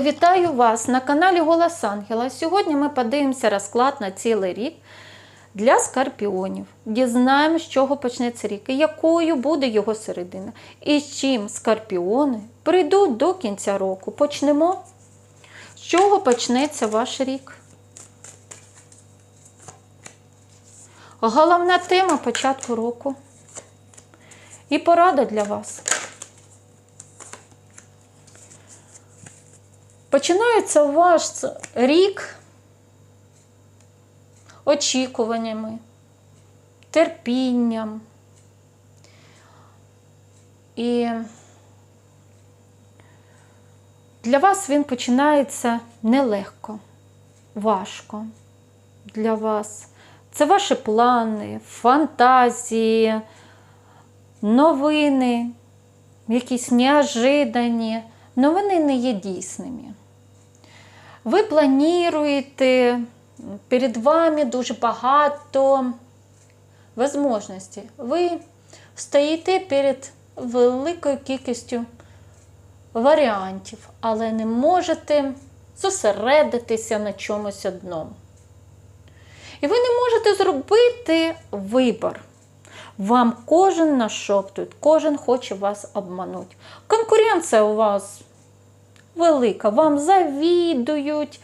Вітаю вас на каналі Голос Ангела. Сьогодні ми подивимося розклад на цілий рік для скорпіонів. Дізнаємо, з чого почнеться рік і якою буде його середина. І з чим скорпіони прийдуть до кінця року. Почнемо. З чого почнеться ваш рік? Головна тема початку року. І порада для вас. Починається ваш рік очікуваннями, терпінням. І для вас він починається нелегко, важко для вас. Це ваші плани, фантазії, новини, якісь неожидані, вони не є дійсними. Ви плануєте, перед вами дуже багато можливостей. Ви стоїте перед великою кількістю варіантів, але не можете зосередитися на чомусь одному. І ви не можете зробити вибір. Вам кожен нашоптує, кожен хоче вас обманути. Конкуренція у вас велика, вам завідують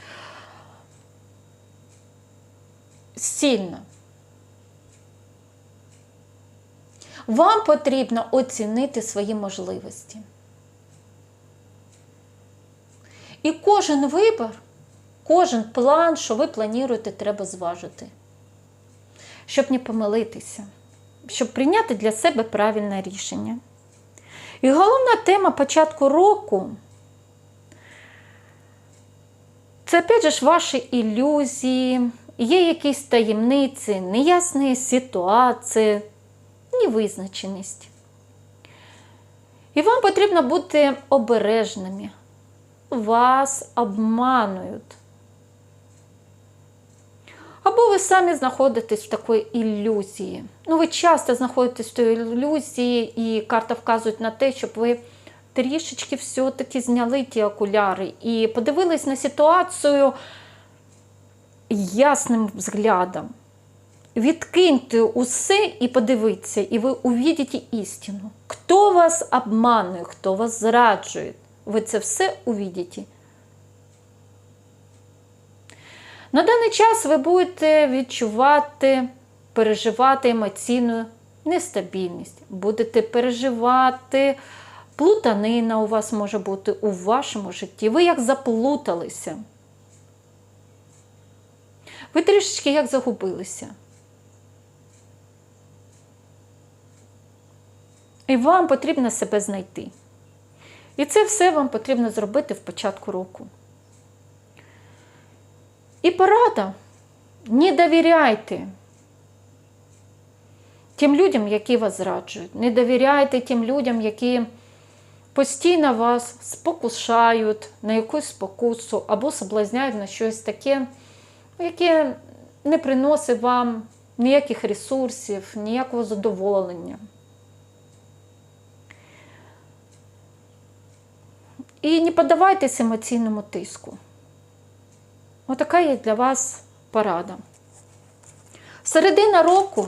сильно. Вам потрібно оцінити свої можливості. І кожен вибір, кожен план, що ви плануєте, треба зважити, щоб не помилитися, щоб прийняти для себе правильне рішення. І головна тема початку року це опять же ж ваші ілюзії, є якісь таємниці, неясні ситуації, невизначеність. І вам потрібно бути обережними. Вас обманують. Або ви самі знаходитесь в такій ілюзії. Ну, ви часто знаходитесь в тій ілюзії, і карта вказує на те, щоб ви трішечки все-таки зняли ті окуляри і подивились на ситуацію ясним взглядом. Відкиньте усе і подивіться, і ви увидите істину. Хто вас обманує, хто вас зраджує, ви це все увидите. На даний час ви будете відчувати, переживати емоційну нестабільність, будете переживати, плутанина у вас може бути у вашому житті. Ви як заплуталися. Ви трішечки як загубилися. І вам потрібно себе знайти. І це все вам потрібно зробити в початку року. І порада. Не довіряйте тим людям, які вас зраджують. Не довіряйте тим людям, які постійно вас спокушають на якусь спокусу або соблазняють на щось таке, яке не приносить вам ніяких ресурсів, ніякого задоволення. І не поддавайтесь емоційному тиску. Отака є для вас порада. Середина року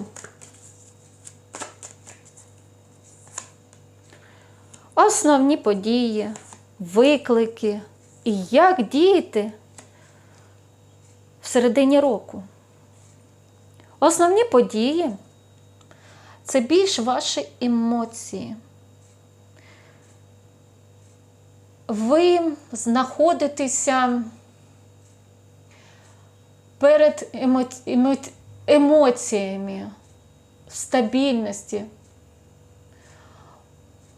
основні події, виклики і як діяти в середині року. Основні події це більш ваші емоції. Ви знаходитеся перед емо... емо... емоціями стабільності.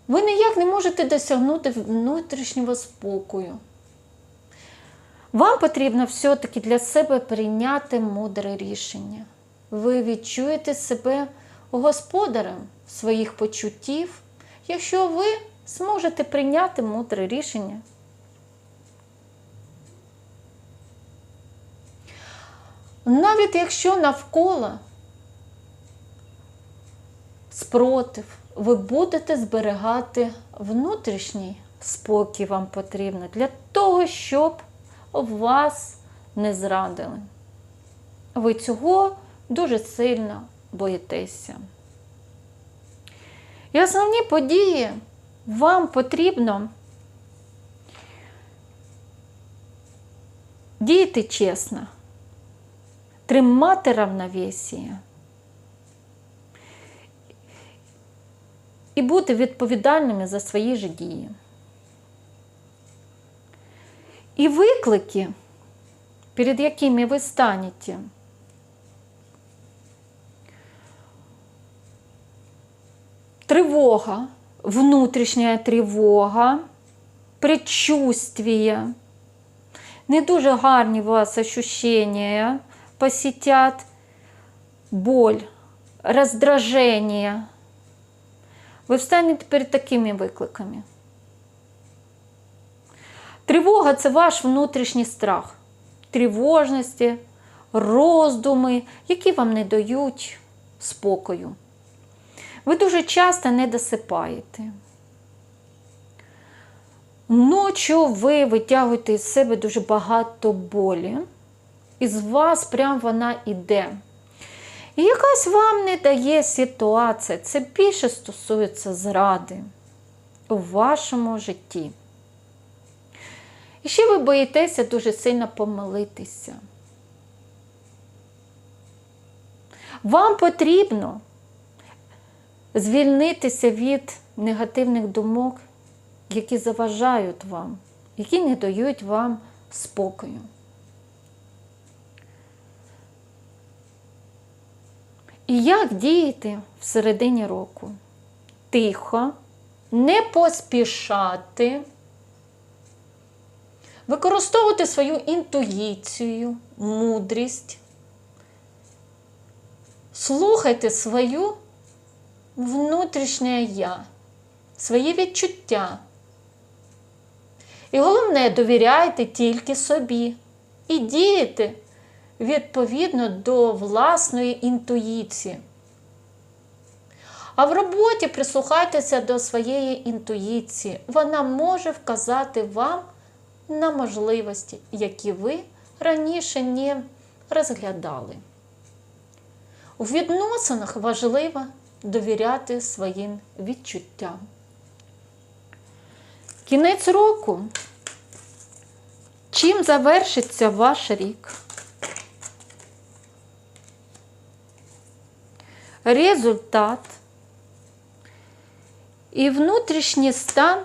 Ви ніяк не можете досягнути внутрішнього спокою. Вам потрібно все-таки для себе прийняти мудре рішення. Ви відчуєте себе господарем своїх почуттів, якщо ви зможете прийняти мудре рішення. Навіть якщо навколо спротив, ви будете зберігати внутрішній спокій вам потрібно для того, щоб вас не зрадили. Ви цього дуже сильно боїтеся. І основні події вам потрібно діяти чесно, тримати равновесія і бути відповідальними за свої ж дії. І виклики, перед якими ви станете, тревога, внутрішня тривога, предчувствие, не дуже гарні у вас ощущения посетят, боль, раздражение. Ви встанете перед такими викликами. Тривога це ваш внутрішній страх, тривожності, роздуми, які вам не дають спокою. Ви дуже часто не досипаєте. Ночі ви витягуєте із себе дуже багато болі, і з вас прям вона іде. Якась вам не дає ситуація. Це більше стосується зради у вашому житті. І ще ви боїтеся дуже сильно помилитися. Вам потрібно звільнитися від негативних думок, які заважають вам, які не дають вам спокою. І як діяти в середині року? Тихо, не поспішати, використовувати свою інтуїцію, мудрість, слухайте свою внутрішнє я, свої відчуття. І головне, довіряйте тільки собі і діяти відповідно до власної інтуїції. А в роботі прислухайтеся до своєї інтуїції. Вона може вказати вам на можливості, які ви раніше не розглядали. У відносинах важливо довіряти своїм відчуттям. Кінець року. Чим завершиться ваш рік? Результат і внутрішній стан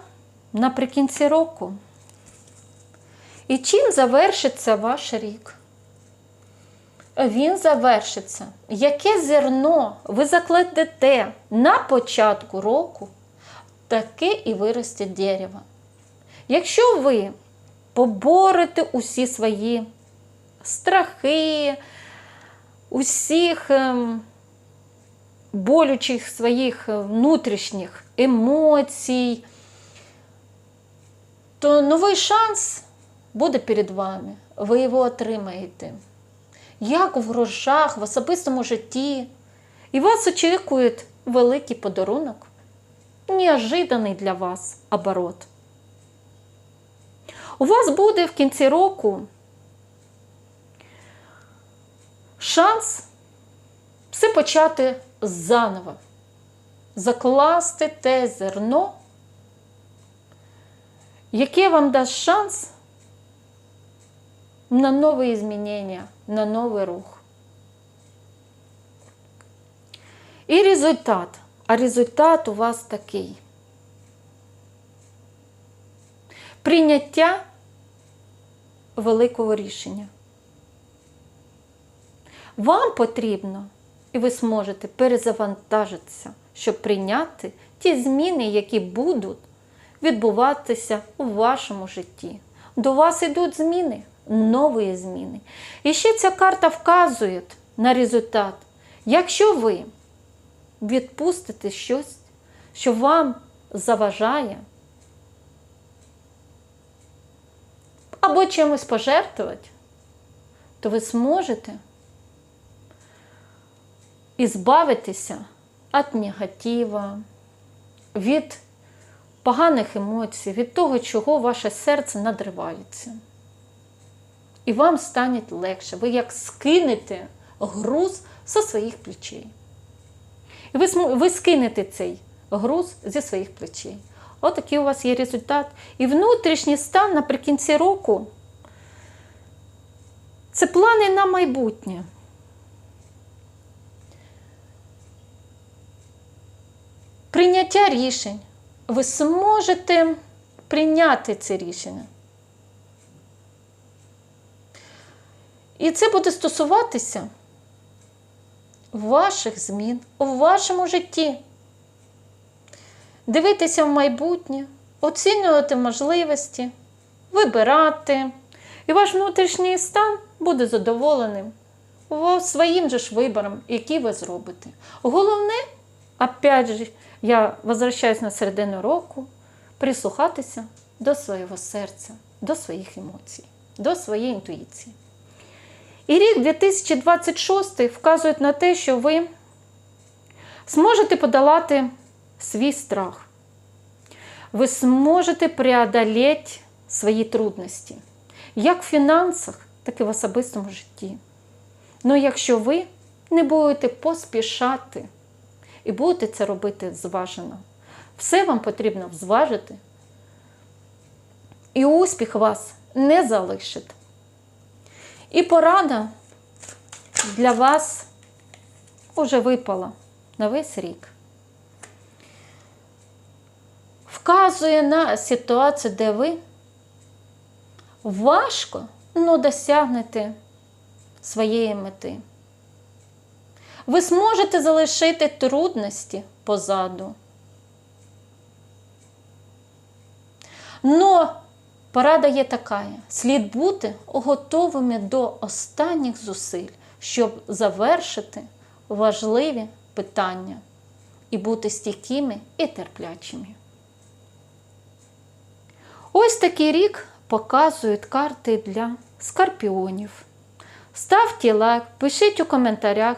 наприкінці року. І чим завершиться ваш рік? Він завершиться. Яке зерно ви закладете на початку року, таке і виросте дерево. Якщо ви поборете усі свої страхи, усіх ем, болючих своїх внутрішніх емоцій, то новий шанс буде перед вами. Ви його отримаєте. Як в грошах, в особистому житті. І вас очікує великий подарунок, неожиданий для вас оборот. У вас буде в кінці року шанс все почати заново, закласти те зерно, яке вам дасть шанс на нові змінення, на новий рух. І результат. А результат у вас такий. Прийняття великого рішення. Вам потрібно, і ви зможете перезавантажитися, щоб прийняти ті зміни, які будуть відбуватися у вашому житті. До вас йдуть зміни, нові зміни. І ще ця карта вказує на результат. Якщо ви відпустите щось, що вам заважає, або чимось пожертвувати, то ви зможете ізбавитися від негатива, від поганих емоцій, від того, чого ваше серце надривається. І вам стане легше. Ви як скинете груз зі своїх плечей. І ви, ви скинете цей груз зі своїх плечей. Отакий у вас є результат. І внутрішній стан наприкінці року це плани на майбутнє. Прийняття рішень. Ви зможете прийняти це рішення. І це буде стосуватися ваших змін у вашому житті. Дивитися в майбутнє, оцінювати можливості, вибирати. І ваш внутрішній стан буде задоволеним своїм же ж вибором, який ви зробите. Головне, опять же, я возвращаюсь на середину року, прислухатися до свого серця, до своїх емоцій, до своєї інтуїції. І рік 2026 вказує на те, що ви зможете подолати свій страх. Ви зможете преодоліти свої трудності, як в фінансах, так і в особистому житті. Ну, якщо ви не будете поспішати і будете це робити зважено, все вам потрібно зважити, і успіх вас не залишить. І порада для вас уже випала на весь рік. Вказує на ситуацію, де ви важко, але досягнете своєї мети. Ви зможете залишити трудності позаду. Но порада є така: слід бути готовими до останніх зусиль, щоб завершити важливі питання і бути стійкими і терплячими. Ось такий рік показують карти для скорпіонів. Ставте лайк, пишіть у коментарях,